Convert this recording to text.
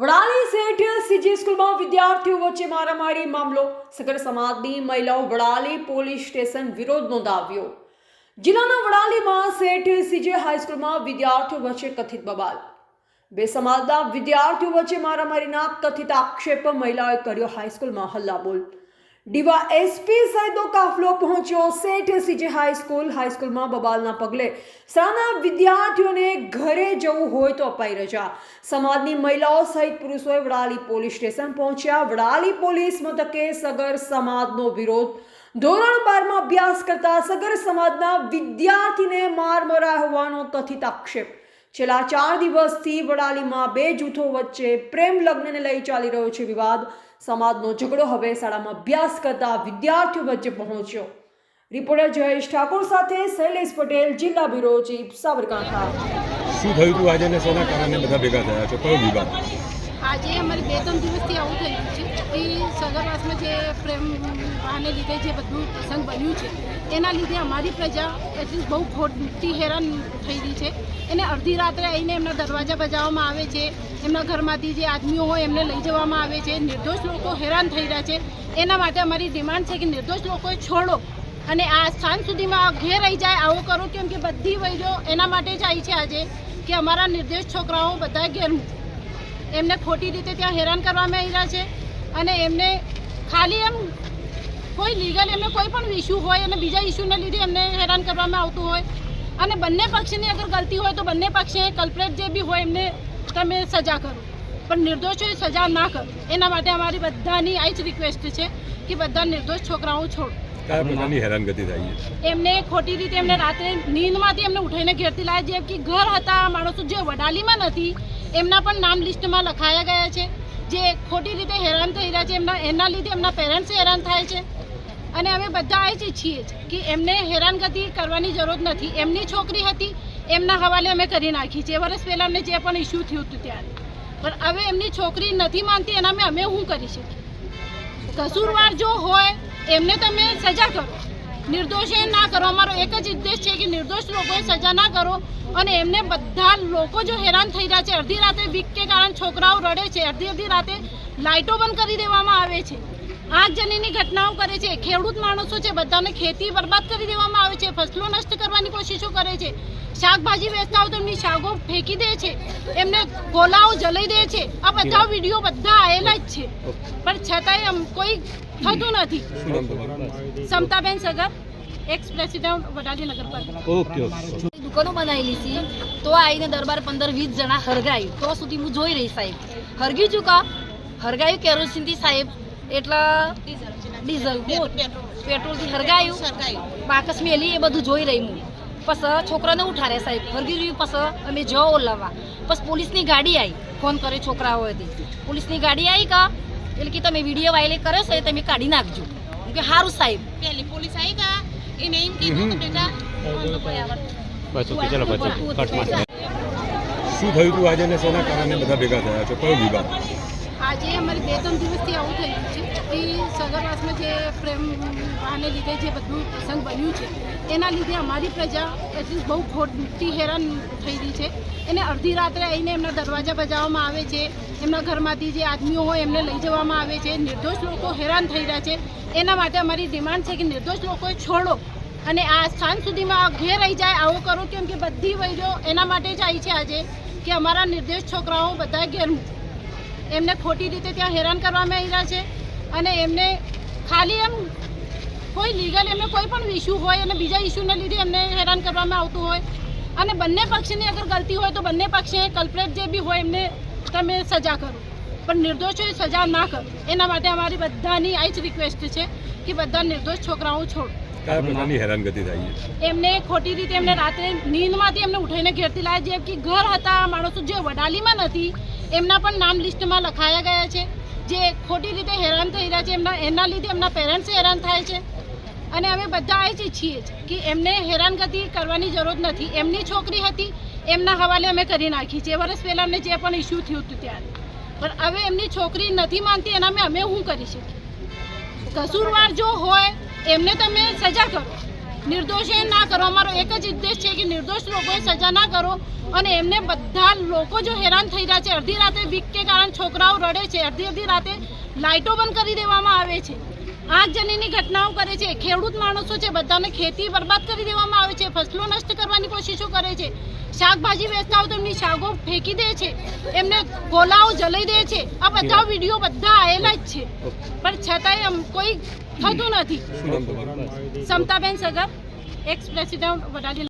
વડાલી શેઠ CG સ્કૂલમાં વિદ્યાર્થીઓ વચ્ચે મારામારી મામલો. સગર સમાજની મહિલાઓ વડાલી પોલીસ સ્ટેશન વિરોધ નોંધાવ્યો. જિલ્લાના વડાલીમાં સેઠ સીજે હાઈસ્કૂલમાં વિદ્યાર્થીઓ વચ્ચે કથિત બબાલ. બે સમાજના વિદ્યાર્થીઓ વચ્ચે મારામારીના કથિત આક્ષેપ મહિલાઓએ કર્યો હાઈસ્કૂલમાં હલ્લાબોલ. ડીવા એસપી સહિતનો કાફલો પહોંચ્યો શેઠ સીજે હાઈસ્કૂલ હાઈસ્કૂલમાં બબાલના પગલે શાળાના વિદ્યાર્થીઓને ઘરે જવું હોય તો અપાઈ રજા. સમાજની મહિલાઓ સહિત પુરુષોએ વડાલી પોલીસ સ્ટેશન પહોંચ્યા. વડાલી પોલીસ મથકે સગર સમાજનો વિરોધ. ધોરણ બારમાં અભ્યાસ કરતા સગર સમાજના વિદ્યાર્થીને માર મરાય હોવાનો કથિત આક્ષેપ. છેલ્લા ચાર દિવસથી વડાલીમાં બે જૂથો વચ્ચે પ્રેમ લગ્નને લઈ ચાલી રહ્યો છે વિવાદ. સમાજનો ઝઘડો હવે શાળામાં અભ્યાસ કરતા વિદ્યાર્થીઓ વચ્ચે પહોંચ્યો. રિપોર્ટર જયેશ ઠાકોર સાથે શૈલેષ પટેલ, જિલ્લા બ્યુરો ચીફ સાબરકાંઠા. શું થયું હતું આજે ને કારણે બધા ભેગા થયા છો? કયો વિવાદ? આજે અમારે બે ત્રણ દિવસથી આવું થયું છે. એ સગરવાસમાં જે પ્રેમ, આને લીધે જે બધું પ્રસંગ બન્યું છે, એના લીધે અમારી પ્રજા એટલી બહુ ખોટી હેરાન થઈ રહી છે. એને અડધી રાત્રે આવીને એમના દરવાજા બજાવવામાં આવે છે, એમના ઘરમાંથી જે આદમીઓ હોય એમને લઈ જવામાં આવે છે. નિર્દોષ લોકો હેરાન થઈ રહ્યા છે. એના માટે અમારી ડિમાન્ડ છે કે નિર્દોષ લોકોએ છોડો અને આ સાંજ સુધીમાં ઘેર રહી જાય આવું કરો, કેમ કે બધી વૈજો એના માટે જ આવી છે આજે, કે અમારા નિર્દોષ છોકરાઓ બધા ઘેર એમને ખોટી રીતે ત્યાં હેરાન કરવામાં આવ્યા છે અને એમને ખાલી એમ કોઈ લીગલ એમને કોઈ પણ ઇસ્યુ હોય અને બીજા ઇસ્યુને લીધે એમને હેરાન કરવામાં આવતું હોય. અને બંને પક્ષની અગર ગલતી હોય તો બંને પક્ષે કલ્પરેટ જે બી હોય એમને તમે સજા કરો. પણ નિર્દોષોએ સજા ના કરો. એના માટે અમારી બધાની આ જ રિક્વેસ્ટ છે કે બધા નિર્દોષ છોકરાઓ છોડો. એમને ખોટી રીતે એમને રાત્રે નીંદમાંથી એમને ઉઠાઈને ઘેરથી લાવ્યા જેમ કે ઘર હતા માણસો જે વડાલીમાં નથી એમના પણ નામ લિસ્ટમાં લખાયા ગયા છે. જે ખોટી રીતે હેરાન થઈ રહ્યા છે, એમના એના લીધે એમના પેરેન્ટ્સ હેરાન થાય છે. અને અમે બધા એ જ છીએ કે એમને હેરાનગતિ કરવાની જરૂર નથી. એમની છોકરી હતી, એમના હવાલે અમે કરી નાખી છે. વર્ષ પહેલાં અમને જે પણ ઇસ્યુ થયું હતું ત્યારે. પણ હવે એમની છોકરી નથી માનતી, એના અમે શું કરી શકીએ? કસૂરવાર જો હોય, એમને તમે સજા કરો. નિર્દોષે ના કરો. અમારો એક જ ઉદ્દેશ છે કે નિર્દોષ લોકોએ સજા ના કરો અને એમને બધા લોકો જો હેરાન થઈ રહ્યા છે. અડધી રાતે વીક કે કારણ છોકરાઓ રડે છે. અડધી અડધી રાતે લાઇટો બંધ કરી દેવામાં આવે છે. આગ જનીની ઘટનાઓ કરે છે. ખેડૂત માણસો છે બધાને ખેતી બરબાદ કરી દેવામાં આવે છે ફસલો નષ્ટ કરવાની કોશિશો કરે છે. શાકભાજી વેચતા હોય તો એમની શાકો ફેંકી દે છે એમને ગોલાઓ જલાઈ દે છે. આ બધા વીડિયો બધા આવેલા જ છે. પણ છતાંય આમ કોઈ થતું નથી. સમતાબેન સગર એક્સ પ્રેસિડેન્ટ વડાલી નગરપાલિકા ઓકે દુકાનો બનાવેલી છે તો આવીને દરબાર પંદર વીસ જણા હરગાયું. તો સુધી હું જોઈ રહી સાહેબ. હરગી ચૂકા હરગાયું કેરોસીનથી સાહેબ. એટલા ડીઝલ પેટ્રોલથી હરગાયું. બાકસ મેલી એ બધું જોઈ રહી હું. પછી છોકરાને ઉઠારે સાહેબ હરગી રહ્યું પછી અમે જો ઓલાવા. પછી પોલીસની ગાડી આવી ફોન કરે છોકરાઓથી પોલીસની ગાડી આવી કા? એટલે કે તમે વીડિયો વાયલે કર્યો છે તમે કાઢી નાખજો. કે સારું સાહેબ. પહેલી પોલીસ આવી કા? એને એમ કીધું કે બેટા બસ ઓકે ચલો પછી કટ માર શું થયું તું આજે ને શેના કારણે બધા ભેગા થયા છો? કયો વિવાદ આજે અમારે બે ત્રણ દિવસથી આવું થઈ ગયું છે. એ સગરવાસમાં જે પ્રેમ, આને લીધે જે બધું પ્રસંગ બન્યું છે, એના લીધે અમારી પ્રજા એટલીસ્ટ બહુ ખોટી હેરાન થઈ રહી છે. એને અડધી રાત્રે આવીને એમના દરવાજા બજાવવામાં આવે છે, એમના ઘરમાંથી જે આદમીઓ હોય એમને લઈ જવામાં આવે છે. નિર્દોષ લોકો હેરાન થઈ રહ્યા છે. એના માટે અમારી ડિમાન્ડ છે કે નિર્દોષ લોકોએ છોડો અને આ સ્થાન સુધીમાં ઘેર રહી જાય, આવું કરો, કેમ કે બધી વૈરો એના માટે જ આવી છે આજે, કે અમારા નિર્દોષ છોકરાઓ બધા ઘેર એમને ખોટી રીતે ત્યાં હેરાન કરવામાં આવ્યા છે અને એમને ખાલી એમ કોઈ લીગલ એમને કોઈ પણ ઇસ્યુ હોય અને બીજા ઇસ્યુને લીધે એમને હેરાન કરવામાં આવતું હોય અને બંને પક્ષની અગર ગલતી હોય તો બંને પક્ષે કલ્પરેટ જે બી હોય એમને તમે સજા કરો. પણ નિર્દોષોએ સજા ના કરો. એના માટે અમારી બધાની આ જ રિક્વેસ્ટ છે કે બધા નિર્દોષ છોકરાઓ છોડો. કયા પ્રકારની હેરાનગતિ થાય છે? એમને ખોટી રીતે એમને રાત્રે નીંદમાંથી એમને ઉઠાઈને ઘેરથી લાવ્યા જેમ કે ઘર હતા માણસો જે વડાલીમાં નથી એમના પણ નામ લિસ્ટમાં લખાયા ગયા છે. જે ખોટી રીતે હેરાન થઈ રહ્યા છે, એમના એના લીધે એમના પેરેન્ટ્સ હેરાન થાય છે. અને અમે બધા આ જ ઈચ્છીએ કે એમને હેરાનગતિ કરવાની જરૂર નથી. એમની છોકરી હતી, એમના હવાલે અમે કરી નાખી છે. વર્ષ પહેલાં અમને જે પણ ઇસ્યુ થયું હતું ત્યારે. પણ હવે એમની છોકરી નથી માનતી, એના અમે શું કરી શકીએ? કસૂરવાર જો હોય, એમને તમે સજા કરો. નિર્દોષે ના કરો. અમારો એક જ ઉદ્દેશ છે કે નિર્દોષ લોકોએ સજા ના કરો અને એમને બધા લોકો જો હેરાન થઈ રહ્યા છે. અડધી રાતે વીક કે કારણ છોકરાઓ રડે છે. અડધી અડધી રાતે લાઇટો બંધ કરી દેવામાં આવે છે. આગજનીની ઘટનાઓ કરે છે. ખેડૂત માણસો છે બધાને ખેતી બરબાદ કરી દેવામાં આવે છે ફસલો નષ્ટ કરવાની કોશિશો કરે છે. શાકભાજી વેચતા હોય તો એમની શાકો ફેંકી દે છે એમને ગોલાઓ જલાઈ દે છે. આ બધા વીડિયો બધા આવેલા જ છે. પણ છતાંય કોઈ થતું નથી. Samtaben Sagar ex president Vadali